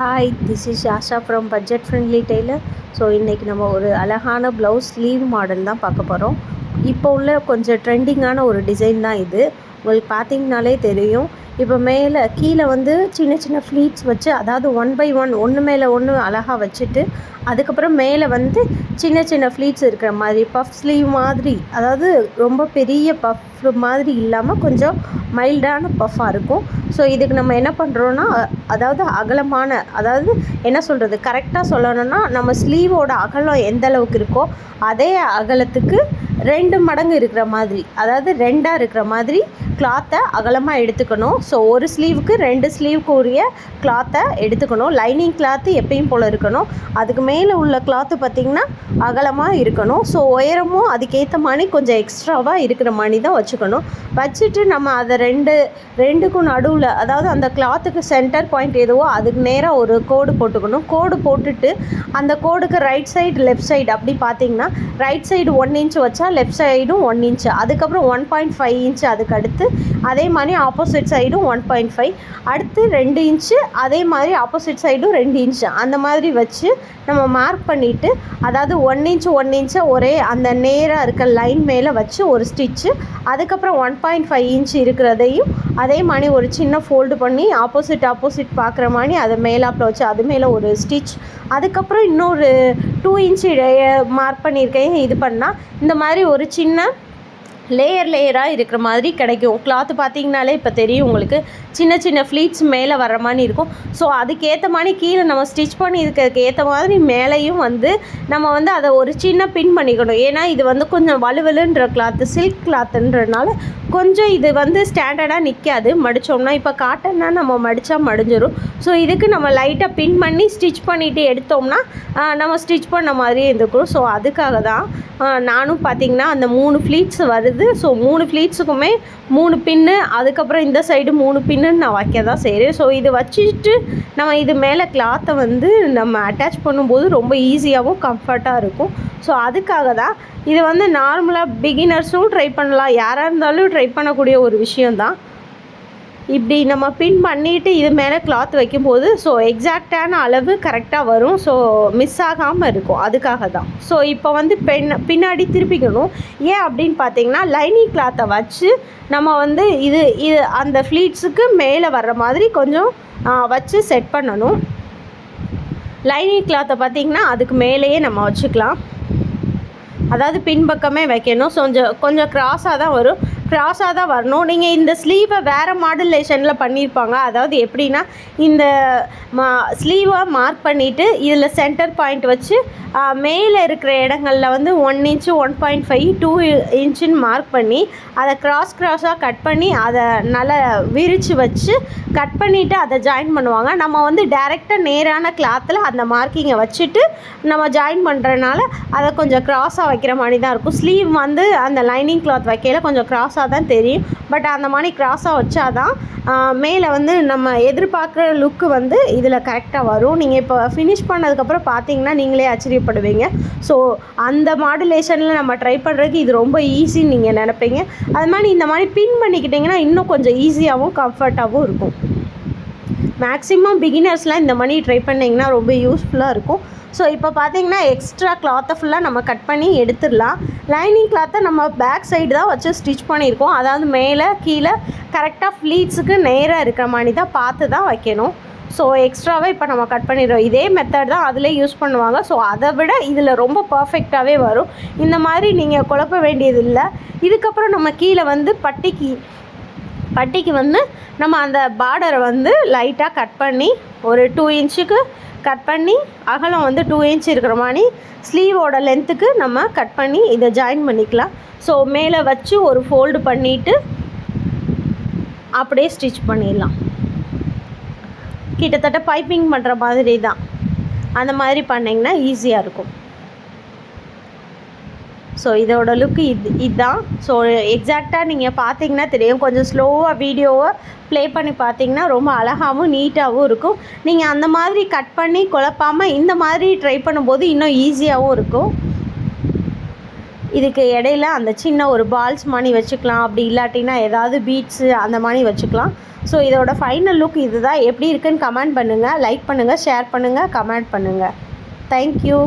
Hi this is Asha from budget friendly tailor so இன்றைக்கி நம்ம ஒரு அழகான ப்ளவுஸ் ஸ்லீவ் மாடல் தான் பார்க்க போகிறோம் இப்போ உள்ள கொஞ்சம் ட்ரெண்டிங்கான ஒரு டிசைன் தான் இது. உங்களுக்கு பார்த்தீங்கனாலே தெரியும். இப்போ மேலே கீழே வந்து சின்ன சின்ன ஃப்ளீட்ஸ் வச்சு அதாவது ஒன் பை ஒன் ஒன்று மேலே ஒன்று அழகாக வச்சுட்டு அதுக்கப்புறம் மேலே வந்து சின்ன சின்ன ஃப்ளீட்ஸ் இருக்கிற மாதிரி பஃப் ஸ்லீவ் மாதிரி அதாவது ரொம்ப பெரிய பஃப் மாதிரி இல்லாமல் கொஞ்சம் மைல்டான பஃப்பாக இருக்கும். ஸோ இதுக்கு நம்ம என்ன பண்ணுறோன்னா அதாவது அகலமான அதாவது என்ன சொல்கிறது கரெக்டாக சொல்லணும்னா நம்ம ஸ்லீவோட அகலம் எந்த அளவுக்கு இருக்கோ அதே அகலத்துக்கு ரெண்டு மடங்கு இருக்கிற மாதிரி அதாவது ரெண்டாக இருக்கிற மாதிரி கிளாத்தை அகலமாக எடுத்துக்கணும். ஸோ ஒரு ஸ்லீவுக்கு ரெண்டு ஸ்லீவுக்கு உரிய கிளாத்தை எடுத்துக்கணும். லைனிங் கிளாத்து எப்பயும் போல் இருக்கணும். அதுக்கு மேலே உள்ள கிளாத்து பார்த்திங்கன்னா அகலமாக இருக்கணும். ஸோ உயரமும் அதுக்கேற்ற மாதிரி கொஞ்சம் எக்ஸ்ட்ராவாக இருக்கிற மாதிரி தான் வச்சுக்கணும். வச்சுட்டு நம்ம அதை ரெண்டு ரெண்டுக்கும் நடுவில் அதாவது அந்த கிளாத்துக்கு சென்டர் பாயிண்ட் எதுவோ அதுக்கு நேராக ஒரு கோடு போட்டுக்கணும். கோடு போட்டுட்டு அந்த கோடுக்கு ரைட் சைடு லெஃப்ட் சைடு அப்படி பார்த்தீங்கன்னா ரைட் சைடு ஒன் இன்ச் வச்சா லெஃப்ட் சைடும் ஒன் இன்ச் அதுக்கப்புறம் ஒன் பாயிண்ட் ஃபைவ் இன்ச் அதுக்கு அடுத்து அதே மாதிரி ஆப்போசிட் சைடும் ஒன் பாயிண்ட் ஃபைவ் அடுத்து ரெண்டு இன்ச்சு அதே மாதிரி ஆப்போசிட் சைடும் ரெண்டு இன்ச்சு அந்த மாதிரி வச்சு நம்ம மார்க் பண்ணிவிட்டு அதாவது ஒன் இன்ச் ஒன் இன்ச்சை ஒரே அந்த நேராக இருக்க லைன் மேலே வச்சு ஒரு ஸ்டிச்சு அதுக்கப்புறம் ஒன் பாயிண்ட் ஃபைவ் இன்ச் இருக்கிறதையும் அதே மாதிரி ஒரு சின்ன ஃபோல்டு பண்ணி ஆப்போசிட் ஆப்போசிட் பார்க்குற மாதிரி அதை மேலாப்பில் வச்சு அது மேலே ஒரு ஸ்டிச் அதுக்கப்புறம் இன்னொரு டூ இன்ச் மார்க் பண்ணியிருக்கேன். இது பண்ணால் இந்த மாதிரி ஒரு சின்ன லேயர் லேயராக இருக்கிற மாதிரி கிடைக்கும். கிளாத்து பார்த்தீங்கனாலே இப்போ தெரியும் உங்களுக்கு. சின்ன சின்ன ஃப்ளீட்ஸ் மேலே வர மாதிரி இருக்கும். ஸோ அதுக்கேற்ற மாதிரி கீழே நம்ம ஸ்டிச் பண்ணி இருக்கிறதுக்கு ஏற்ற மாதிரி மேலேயும் வந்து நம்ம வந்து அதை ஒரு சின்ன பின் பண்ணிக்கணும். ஏன்னா இது வந்து கொஞ்சம் வலுவலுன்ற கிளாத்து சில்க் கிளாத்துன்றனால கொஞ்சம் இது வந்து ஸ்டாண்டர்டாக நிற்காது மடித்தோம்னா இப்போ காட்டன்னா நம்ம மடித்தா மடிஞ்சிடும் ஸோ இதுக்கு நம்ம லைட்டாக பின் பண்ணி ஸ்டிச் பண்ணிவிட்டு எடுத்தோம்னா நம்ம ஸ்டிச் பண்ண மாதிரியே இருந்துக்கும். ஸோ அதுக்காக தான் நானும் பார்த்திங்கன்னா அந்த மூணு ஃப்ளீட்ஸ் வருது. ஸோ மூணு ஃப்ளீட்ஸுக்குமே மூணு பின்னு அதுக்கப்புறம் இந்த சைடு மூணு பின்னுன்னு நான் வைக்க தான் செய்கிறேன் ஸோ இது வச்சுட்டு நம்ம இது மேலே கிளாத்தை வந்து நம்ம அட்டாச் பண்ணும்போது ரொம்ப ஈஸியாகவும் கம்ஃபர்ட்டாக இருக்கும். ஸோ அதுக்காக தான் இது வந்து நார்மலாக பிகினர்ஸும் ட்ரை பண்ணலாம். யாராக இருந்தாலும் ட்ரை பண்ணக்கூடிய ஒரு விஷயந்தான் இப்படி நம்ம பின் பண்ணிவிட்டு இது மேலே கிளாத் வைக்கும்போது ஸோ எக்ஸாக்டான அளவு கரெக்டாக வரும். ஸோ மிஸ் ஆகாமல் இருக்கும். அதுக்காக தான் ஸோ இப்போ வந்து பெண் பின்னாடி திருப்பிக்கணும். ஏன் அப்படின்னு பார்த்தீங்கன்னா லைனிங் கிளாத்தை வச்சு நம்ம வந்து இது இது அந்த ஃப்ளீட்ஸுக்கு மேலே வர்ற மாதிரி கொஞ்சம் வச்சு செட் பண்ணணும். லைனிங் கிளாத்தை பார்த்திங்கன்னா அதுக்கு மேலேயே நம்ம வச்சுக்கலாம். அதாவது பின்பக்கமே வைக்கணும். கொஞ்சம் கொஞ்சம் க்ராஸாக தான் வரும். க்ராஸாக தான் வரணும். நீங்கள் இந்த ஸ்லீவை வேறு மாடுலேஷனில் பண்ணியிருப்பாங்க. அதாவது எப்படின்னா இந்த மா ஸ்லீவை மார்க் பண்ணிவிட்டு இதில் சென்டர் பாயிண்ட் வச்சு மேலே இருக்கிற இடங்களில் வந்து one inch one point five two இன்ச்சுன்னு mark பண்ணி அதை க்ராஸ் க்ராஸாக கட் பண்ணி அதை நல்லா விரித்து வச்சு கட் பண்ணிவிட்டு அதை ஜாயின் பண்ணுவாங்க. நம்ம வந்து டேரெக்டாக நேரான கிளாத்தில் அந்த மார்க்கிங்கை வச்சுட்டு நம்ம ஜாயின் பண்ணுறதுனால அதை கொஞ்சம் க்ராஸாக வைக்கிற மாதிரி தான் இருக்கும். ஸ்லீவ் வந்து அந்த லைனிங் கிளாத் வைக்கையில் கொஞ்சம் க்ராஸாக தான் தெரியும். பட் அந்த மாதிரி க்ராஸாக வச்சாதான் மேலே வந்து நம்ம எதிர்பார்க்குற லுக்கு வந்து இதில் கரெக்டாக வரும். நீங்கள் இப்போ ஃபினிஷ் பண்ணதுக்கப்புறம் பார்த்தீங்கன்னா நீங்களே ஆச்சரியப்படுவீங்க. ஸோ அந்த மாடுலேஷனில் நம்ம ட்ரை பண்ணுறதுக்கு இது ரொம்ப ஈஸின்னு நீங்கள் நினைப்பீங்க. அது மாதிரி இந்த மாதிரி பின் பண்ணிக்கிட்டிங்கன்னா இன்னும் கொஞ்சம் ஈஸியாகவும் கம்ஃபர்ட்டாகவும் இருக்கும். மேக்ஸிமம் பிகினர்ஸ்லாம் இந்த மாதிரி ட்ரை பண்ணிங்கன்னா ரொம்ப யூஸ்ஃபுல்லாக இருக்கும். ஸோ இப்போ பார்த்தீங்கன்னா எக்ஸ்ட்ரா கிளாத்தை ஃபுல்லாக நம்ம கட் பண்ணி எடுத்துடலாம். லைனிங் கிளாத்தை நம்ம பேக் சைடு தான் வச்சு ஸ்டிச் பண்ணியிருக்கோம். அதாவது மேலே கீழே கரெக்டாக ஃப்ளீட்ஸுக்கு நேராக இருக்கிற மாதிரி தான் பார்த்து தான் வைக்கணும். ஸோ எக்ஸ்ட்ராவே இப்போ நம்ம கட் பண்ணிடுறோம். இதே மெத்தட் தான் அதில் யூஸ் பண்ணுவாங்க. ஸோ அதை விட இதில் ரொம்ப பர்ஃபெக்டாகவே வரும். இந்த மாதிரி நீங்கள் குழப்ப வேண்டியது இல்லை இதுக்கப்புறம் நம்ம கீழே வந்து பட்டிக்கு பட்டிக்கு வந்து நம்ம அந்த பார்டரை வந்து லைட்டாக கட் பண்ணி ஒரு டூ இன்ச்சுக்கு கட் பண்ணி அகலம் வந்து டூ இன்ச் இருக்கிற மாதிரி ஸ்லீவோட லென்த்துக்கு நம்ம கட் பண்ணி இதை ஜாயின் பண்ணிக்கலாம். ஸோ மேலே வச்சு ஒரு ஃபோல்டு பண்ணிவிட்டு அப்படியே ஸ்டிச் பண்ணிடலாம். கிட்டத்தட்ட பைப்பிங் பண்ணுற மாதிரி தான் அந்த மாதிரி பண்ணிங்கன்னா ஈஸியாக இருக்கும். ஸோ இதோட லுக்கு இது இதுதான் ஸோ எக்ஸாக்டாக நீங்கள் பார்த்தீங்கன்னா தெரியும். கொஞ்சம் ஸ்லோவாக வீடியோவை ப்ளே பண்ணி பார்த்தீங்கன்னா ரொம்ப அழகாகவும் நீட்டாகவும் இருக்கும். நீங்கள் அந்த மாதிரி கட் பண்ணி குழப்பாமல் இந்த மாதிரி ட்ரை பண்ணும்போது இன்னும் ஈஸியாகவும் இருக்கும். இதுக்கு இடையில அந்த சின்ன ஒரு பால்ஸ் மாதிரி வச்சுக்கலாம். அப்படி இல்லாட்டினா ஏதாவது பீட்ஸு அந்த மாதிரி வச்சுக்கலாம். ஸோ இதோட ஃபைனல் லுக் இது தான் எப்படி இருக்குன்னு கமெண்ட் பண்ணுங்கள் லைக் பண்ணுங்கள் ஷேர் பண்ணுங்கள் கமெண்ட் பண்ணுங்கள் தேங்க்யூ